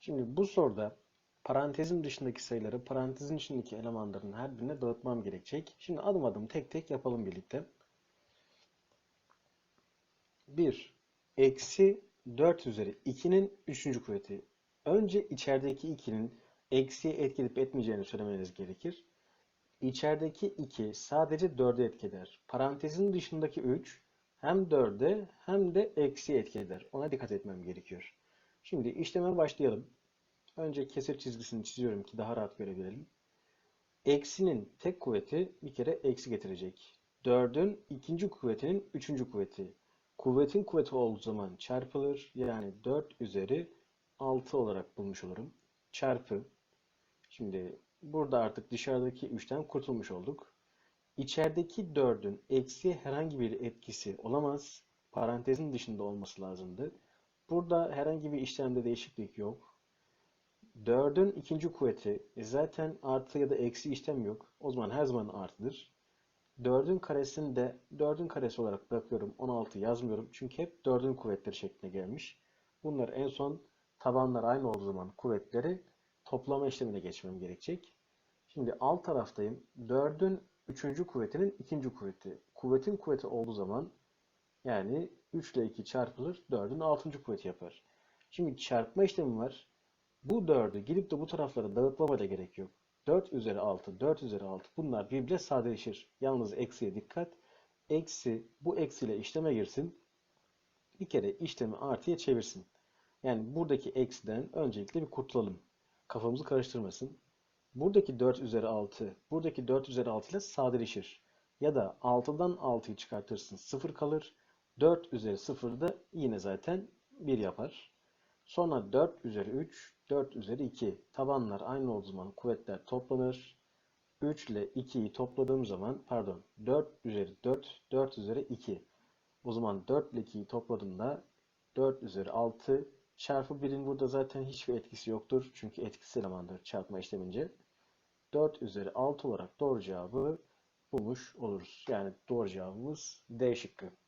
Şimdi bu soruda parantezin dışındaki sayıları parantezin içindeki elemanların her birine dağıtmam gerekecek. Şimdi adım adım tek tek yapalım birlikte. 1. Eksi 4 üzeri 2'nin 3. kuvveti. Önce içerideki 2'nin eksiye etki edip etmeyeceğini söylemeniz gerekir. İçerideki 2 sadece 4'e etki eder. Parantezin dışındaki 3 hem 4'e hem de eksiye etki eder. Ona dikkat etmem gerekiyor. Şimdi işleme başlayalım. Önce kesir çizgisini çiziyorum ki daha rahat görebilelim. Eksinin tek kuvveti bir kere eksi getirecek. 4'ün ikinci kuvvetinin üçüncü kuvveti. Kuvvetin kuvveti olduğu zaman çarpılır. Yani 4 üzeri 6 olarak bulmuş olurum. Çarpı. Şimdi burada artık dışarıdaki 3'ten kurtulmuş olduk. İçerideki 4'ün eksi herhangi bir etkisi olamaz. Parantezin dışında olması lazımdı. Burada herhangi bir işlemde değişiklik yok. 4'ün ikinci kuvveti e zaten artı ya da eksi işlem yok. O zaman her zaman artıdır. 4'ün karesini de 4'ün karesi olarak bırakıyorum. 16 yazmıyorum. Çünkü hep 4'ün kuvvetleri şeklinde gelmiş. Bunlar en son tabanlar aynı olduğu zaman kuvvetleri toplama işlemine geçmem gerekecek. Şimdi alt taraftayım. 4'ün 3. kuvvetinin 2. kuvveti. Kuvvetin kuvveti olduğu zaman yani 3 ile 2 çarpılır. 4'ün 6. kuvveti yapar. Şimdi çarpma işlemi var. Bu 4'ü gidip de bu taraflara dağıtmama da gerek yok. 4 üzeri 6, 4 üzeri 6 bunlar birbirine sadeleşir. Yalnız eksiye dikkat. Eksi bu eksiyle işleme girsin. Bir kere işlemi artıya çevirsin. Yani buradaki eksiden öncelikle bir kurtulalım. Kafamızı karıştırmasın. Buradaki 4 üzeri 6, buradaki 4 üzeri 6 ile sadeleşir. Ya da 6'dan 6'yı çıkartırsın 0 kalır. 4 üzeri 0 da yine zaten 1 yapar. Sonra 4 üzeri 3, 4 üzeri 2. Tabanlar aynı olduğu zaman kuvvetler toplanır. 3 ile 2'yi topladığım zaman pardon 4 üzeri 4, 4 üzeri 2. O zaman 4 ile 2'yi topladığımda 4 üzeri 6 çarpı 1'in burada zaten hiçbir etkisi yoktur. Çünkü etkisi elemandır çarpma işlemince. 4 üzeri 6 olarak doğru cevabı bulmuş oluruz. Yani doğru cevabımız D şıkkı.